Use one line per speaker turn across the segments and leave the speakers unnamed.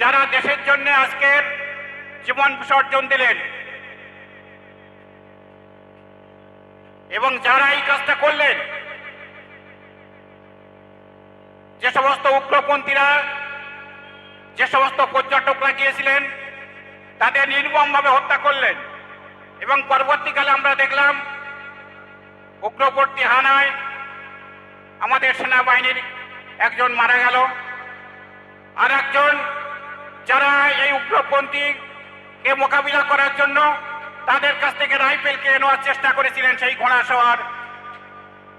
যারা দেশের জন্য আজকে জীবন বিসর্জন দিলেন এবং যারা এই কাজটা করলেন, যে সমস্ত উগ্রপন্থীরা, যে সমস্ত পর্যটকরা গিয়েছিলেন, তাদের নির্মমভাবে হত্যা করলেন এবং পরবর্তীকালে আমরা দেখলাম, উগ্রপন্থী হানায় আমাদের সেনাবাহিনীর একজন মারা গেল আর একজন উগ্রপন্থীকে মোকাবিলা করার জন্য তাদের কাছ থেকে রাইফেলকে নেওয়ার চেষ্টা করেছিলেন সেই ঘোড়া সওয়ার।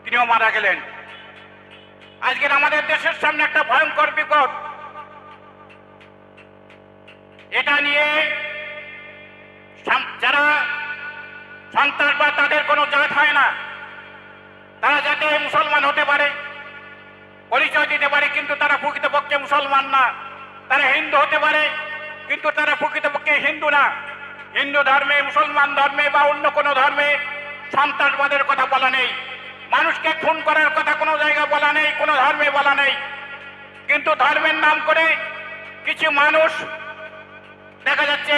তিনিও মারা গেলেন। আজকের আমাদের দেশের সামনে একটা ভয়ঙ্কর বিপদ। এটা নিয়ে যারা সন্ত্রাস বা তাদের কোনো জাত হয় না। তারা যাতে মুসলমান হতে পারে, পরিচয় দিতে পারে, কিন্তু তারা প্রকৃতপক্ষে মুসলমান না। তারা হিন্দু হতে পারে কিন্তু তারা প্রকৃতপক্ষে হিন্দু না। হিন্দু ধর্মে, মুসলমান ধর্মে বা অন্য কোনো ধর্মে সন্ত্রাসবাদের কথা বলা নেই। মানুষকে খুন করার কথা কোনো জায়গায় বলা নেই, কোনো ধর্মে বলা নেই। কিন্তু ধর্মের নাম করে কিছু মানুষ দেখা যাচ্ছে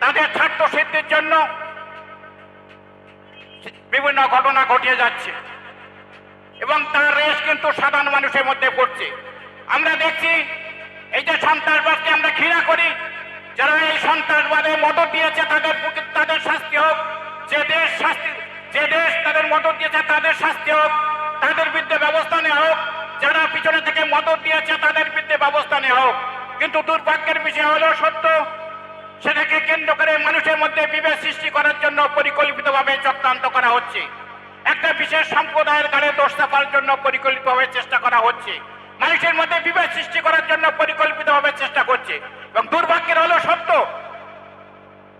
তাদের স্বার্থ সিদ্ধির জন্য বিভিন্ন ঘটনা ঘটিয়ে যাচ্ছে। এবং তার রেশ কিন্তু সাধারণ মানুষের মধ্যে পড়ছে। আমরা দেখছি এই যে সন্ত্রাসবাদকে আমরা ঘৃণা করি, যারা এই সন্ত্রাসবাদে মদত দিয়েছে তাদের তাদের শাস্তি হোক, যে দেশ শাস্তি, যে দেশ তাদের মদত দিয়েছে তাদের শাস্তি হোক, তাদের বিরুদ্ধে ব্যবস্থা নেওয়া হোক, যারা পিছনে থেকে মদত দিয়েছে তাদের বিরুদ্ধে ব্যবস্থা নেওয়া হোক। কিন্তু দুর্ভাগ্যের বিষয় হলো সত্য, সেটাকে কেন্দ্র করে মানুষের মধ্যে বিভেদ সৃষ্টি করার জন্য পরিকল্পিতভাবে চক্রান্ত করা হচ্ছে। একটা বিশেষ সম্প্রদায়ের গাড়ে দোষ চাপার জন্য পরিকল্পিতভাবে চেষ্টা করা হচ্ছে। মানুষের মধ্যে বিভেদ সৃষ্টি করার জন্য পরিকল্পিতভাবে চেষ্টা করছে। এবং দুর্ভাগ্যের হলো সত্য,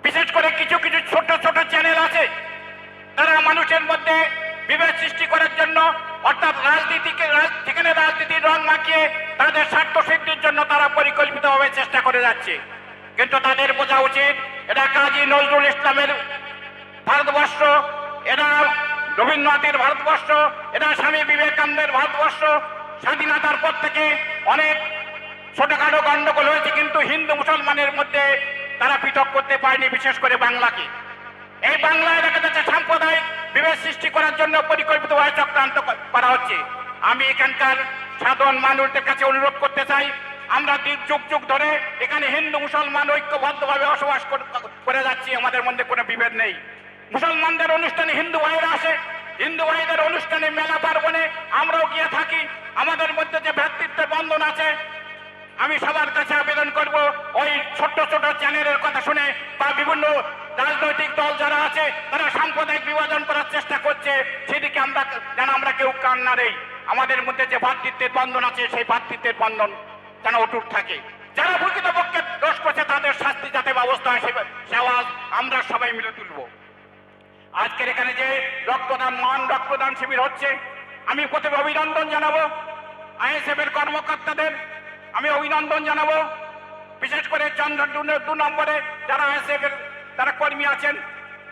বিশেষ করে কিছু কিছু ছোট ছোট চ্যানেল আছে, তারা মানুষের মধ্যে বিভেদ সৃষ্টি করার জন্য অর্থাৎ রাজনীতিকে, রাজ- যেখানে রাজনীতির রং মাখিয়ে তাদের স্বার্থ সিদ্ধির জন্য তারা পরিকল্পিতভাবে চেষ্টা করে যাচ্ছে। কিন্তু তাদের বোঝা উচিত এটা কাজী নজরুল ইসলামের ভারতবর্ষ এটা রবীন্দ্রনাথের ভারতবর্ষ এটা স্বামী বিবেকানন্দের ভারতবর্ষ স্বাধীনতার পর থেকে অনেক ছোটখাটো গন্ডগোল হয়েছে, কিন্তু হিন্দু মুসলমানের মধ্যে তারা পৃথক করতে পারেনি, বিশেষ করে বাংলাকে। এই বাংলায় দেখা যাচ্ছে সাম্প্রদায়িক বিভেদ সৃষ্টি করার জন্য পরিকল্পিতভাবে চক্রান্ত করা হচ্ছে। আমি এখানকার সাধারণ মানুষদের কাছে অনুরোধ করতে চাই, আমরা যুগ যুগ ধরে এখানে হিন্দু মুসলমান ঐক্যবদ্ধভাবে বসবাস করে যাচ্ছি, আমাদের মধ্যে কোনো বিভেদ নেই। মুসলমানদের অনুষ্ঠানে হিন্দু ভাইরা আসে, হিন্দু ভাইদের অনুষ্ঠানে মেলা পার্বণে আমরাও গিয়ে থাকি। আমাদের মধ্যে যে ভ্রাতৃত্বের বন্ধন আছে, আমি সবার কাছে আবেদন করব, ওই ছোট্ট ছোট চ্যানেলের কথা শুনে বা বিভিন্ন রাজনৈতিক দল যারা আছে, তারা সাম্প্রদায়িক বিভাজন করার চেষ্টা করছে। সেদিকে আমরা, যেন আমরা কেউ কান না দেই। আমাদের মধ্যে যে ভ্রাতৃত্বের বন্ধন আছে, সেই ভ্রাতৃত্বের বন্ধন যেন অটুট থাকে। যারা প্রকৃতপক্ষে দোষ করছে, তাদের শাস্তি যাতে ব্যবস্থা হয়, সে আওয়াজ আমরা সবাই মিলে তুলবো। আজকের এখানে যে রক্তদান মান রক্তদান শিবির হচ্ছে, আমি প্রথমে অভিনন্দন জানাব আইএসএফ এর কর্মকর্তাদের। আমি অভিনন্দন জানাব, বিশেষ করে চন্দ্র দু- নম্বরে যারা আইএসএফ এর যারা কর্মী আছেন,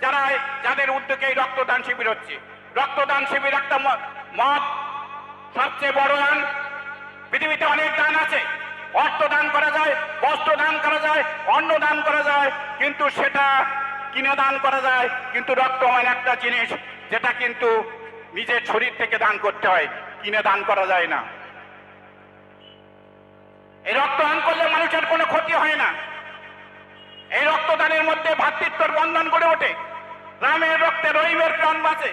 যারা যাদের উদ্যোগে এই রক্তদান শিবির হচ্ছে। রক্তদান শিবির একটা মত সবচেয়ে বড় দান। পৃথিবীতে অনেক দান আছে। অর্থ দান করা যায়, বস্ত্র দান করা যায়, অন্ন দান করা যায়, কিন্তু সেটা কিনে দান করা যায়, কিন্তু রক্ত এমন একটা জিনিস, যেটা কিন্তু নিজের শরীর থেকে দান করতে হয়, কিনে দান করা যায় না। এই রক্ত দান করলে মানুষের কোনো ক্ষতি হয় না। এই রক্তদানের মধ্যে ভ্রাতৃত্বর বন্ধন গড়ে ওঠে। রামের রক্তে রহিমের প্রাণ বাঁচে।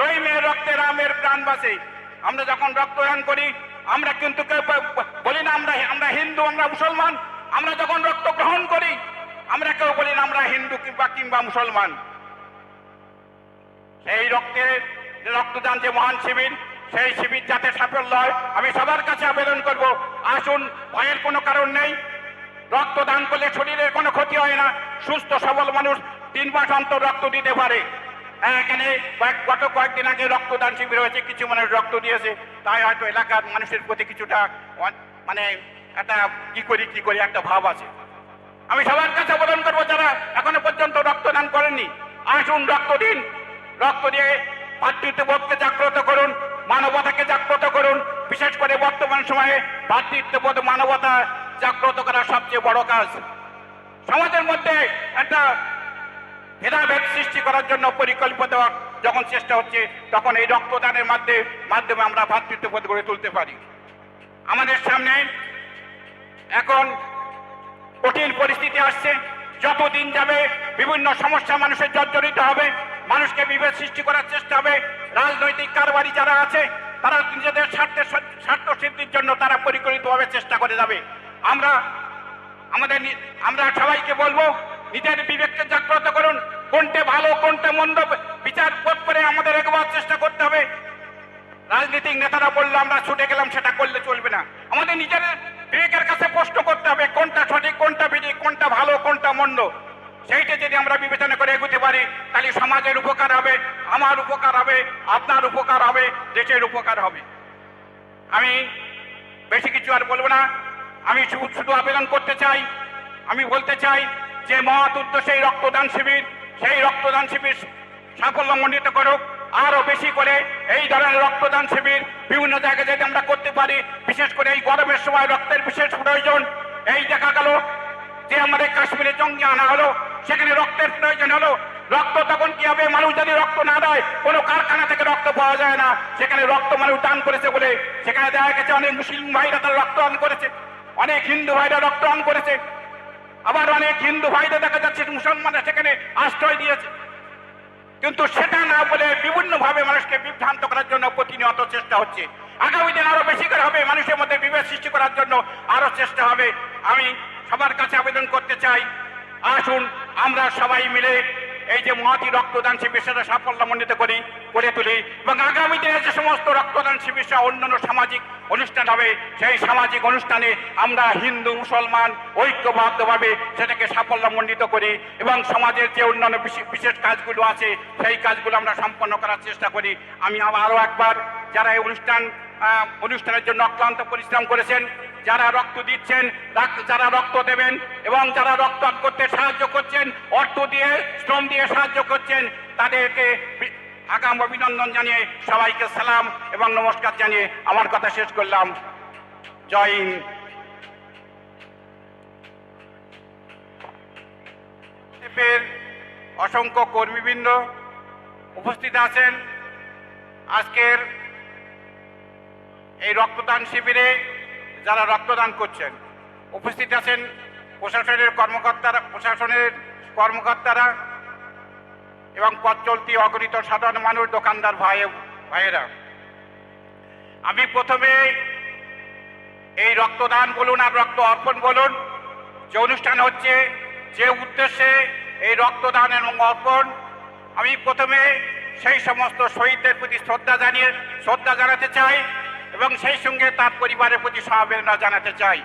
রহিমের রক্তে রামের প্রাণ বাঁচে। আমরা যখন রক্তদান করি, আমরা কিন্তু বলি না আমরা আমরা হিন্দু, আমরা মুসলমান। আমরা যখন রক্ত গ্রহণ করি আমরা কেউ বলি না, আমরা হিন্দু কিংবা কিংবা মুসলমান। সেই রক্তের রক্তদান যে মহান শিবির, সেই শিবির যাতে সাফল্য হয়, আমি সবার কাছে আবেদন করব, আসুন, ভয়ের কোনো কারণ নেই। রক্তদান করলে শরীরের কোনো ক্ষতি হয় না, সুস্থ, সবল মানুষ তিন মাস অন্তর রক্ত দিতে পারে। এখানে কয়েক, গত কয়েকদিন আগে রক্তদান শিবির হয়েছে, কিছু মানুষ রক্ত দিয়েছে, তাই হয়তো এলাকার মানুষের প্রতি কিছুটা মানে একটা কি করি কি করি, একটা ভাব আছে। আমি সবার কাছে আবেদন করব যারা এখনও পর্যন্ত রক্তদান করেননি। আসুন রক্ত দিন। রক্ত দিয়ে ভাতৃত্ববোধকে জাগ্রত করুন, মানবতাকে জাগ্রত করুন। বিশেষ করে বর্তমান সময়ে ভাতৃত্ববোধ মানবতা জাগ্রত করা সবচেয়ে বড় কাজ। সমাজের মধ্যে একটা ভেদাভেদ সৃষ্টি করার জন্য পরিকল্পিত যখন চেষ্টা হচ্ছে, তখন এই রক্তদানের মাধ্যমে মাধ্যমে আমরা ভাতৃত্ববোধ গড়ে তুলতে পারি। আমাদের সামনে এখন কঠিন পরিস্থিতি আসছে, যতদিন যাবে বিভিন্ন সমস্যা মানুষের জর্জরিত হবে, মানুষকে বিভেদ সৃষ্টি করার চেষ্টা হবে, রাজনৈতিক কারবারি যারা আছে, তারা নিজেদের স্বার্থের স্বার্থ সিদ্ধির জন্য তারা পরিকল্পিতভাবে চেষ্টা করে যাবে। আমরা, আমাদের আমরা সবাইকে বলব, নিজের বিবেককে জাগ্রত করুন, কোনটা ভালো, কোনটা মন্দ, বিচার করে আমাদের একবার চেষ্টা করতে হবে। রাজনৈতিক নেতারা বলল, আমরা ছুটে গেলাম, সেটা করলে চলবে না। আমাদের নিজের বিবেকের কাছে প্রশ্ন করতে হবে, কোনটা সঠিক, কোনটা বিধি কোনটা ভালো, কোনটা মন্দ? সেইটা যদি আমরা বিবেচনা করে এগুতে পারি, তাহলে সমাজের উপকার হবে, আমার উপকার হবে, আপনার উপকার হবে, দেশের উপকার হবে। আমি বেশি কিছু আর বলব না। আমি শুধু আবেদন করতে চাই। আমি বলতে চাই যে মহৎ এই রক্তদান শিবির, সেই রক্তদান শিবির সাফল্যমণ্ডিত করুক। আরও বেশি করে এই ধরনের রক্তদান শিবির বিভিন্ন জায়গায় যদি আমরা করতে পারি। বিশেষ করে এই গরমের সময় রক্তের বিশেষ প্রয়োজন। এই দেখা গেল যে আমাদের কাশ্মীরে জঙ্গি আনা হলো, সেখানে রক্তের প্রয়োজন হলো। রক্ত তখন কি হবে? মানুষ যদি রক্ত না দেয়, কোনো কারখানা থেকে রক্ত পাওয়া যায় না। সেখানে রক্ত মানুষ দান করেছে বলে সেখানে দেখা গেছে অনেক মুসলিম ভাইরা তারা রক্তদান করেছে। অনেক হিন্দু ভাইরা রক্তদান করেছে। আবার অনেক হিন্দু ভাইরা দেখা যাচ্ছে মুসলমানরা সেখানে আশ্রয় দিয়েছে। কিন্তু সেটা না বলে বিভিন্ন ভাবে মানুষকে বিভ্রান্ত করার জন্য প্রতিনিয়ত চেষ্টা হচ্ছে। আগামী দিন আরও বেশি করে হবে মানুষের মধ্যে বিভেদ সৃষ্টি করার জন্য আরও চেষ্টা হবে। আমি সবার কাছে আবেদন করতে চাই, আসুন আমরা সবাই মিলে এই যে মহাতি রক্তদান শিবির, সেটা সাফল্যমণ্ডিত করি করে তুলি এবং আগামী দিনে যে সমস্ত রক্তদান শিবির অন্যান্য সামাজিক অনুষ্ঠান হবে। সেই সামাজিক অনুষ্ঠানে আমরা হিন্দু, মুসলমান ঐক্যবদ্ধভাবে সেটাকে সাফল্যমণ্ডিত করি এবং সমাজের যে অন্যান্য বিশে- বিশেষ কাজগুলো আছে, সেই কাজগুলো আমরা সম্পন্ন করার চেষ্টা করি। আমি আরও একবার যারা এই অনুষ্ঠান অনুষ্ঠানের জন্য অক্লান্ত পরিশ্রম করেছেন, যারা রক্ত দিচ্ছেন যারা রক্ত দেবেন এবং যারা রক্তদান করতে সাহায্য করছেন, অর্থ দিয়ে, শ্রম দিয়ে সাহায্য করছেন, তাদেরকে আগাম অভিনন্দন জানিয়ে সবাইকে সালাম এবং নমস্কার জানিয়ে আমার কথা শেষ করলাম। জয় হিন্দ। অসংখ্য কর্মীবৃন্দ উপস্থিত আছেন। আজকের এই রক্তদান শিবিরে যারা রক্তদান করছেন, উপস্থিত আছেন প্রশাসনের কর্মকর্তারা প্রশাসনের কর্মকর্তারা এবং পথ চলতি অগণিত সাধারণ মানুষ, দোকানদার ভাই, ভাইয়েরা। আমি প্রথমে এই রক্তদান বলুন আর রক্ত অর্পণ বলুন। যে অনুষ্ঠান হচ্ছে, যে উদ্দেশ্যে এই রক্তদান এবং অর্পণ, আমি প্রথমে সেই সমস্ত শহীদদের প্রতি শ্রদ্ধা জানিয়ে, শ্রদ্ধা জানাতে চাই এবং সেই সঙ্গে তার পরিবারের প্রতি সমবেদনা জানাতে চাই।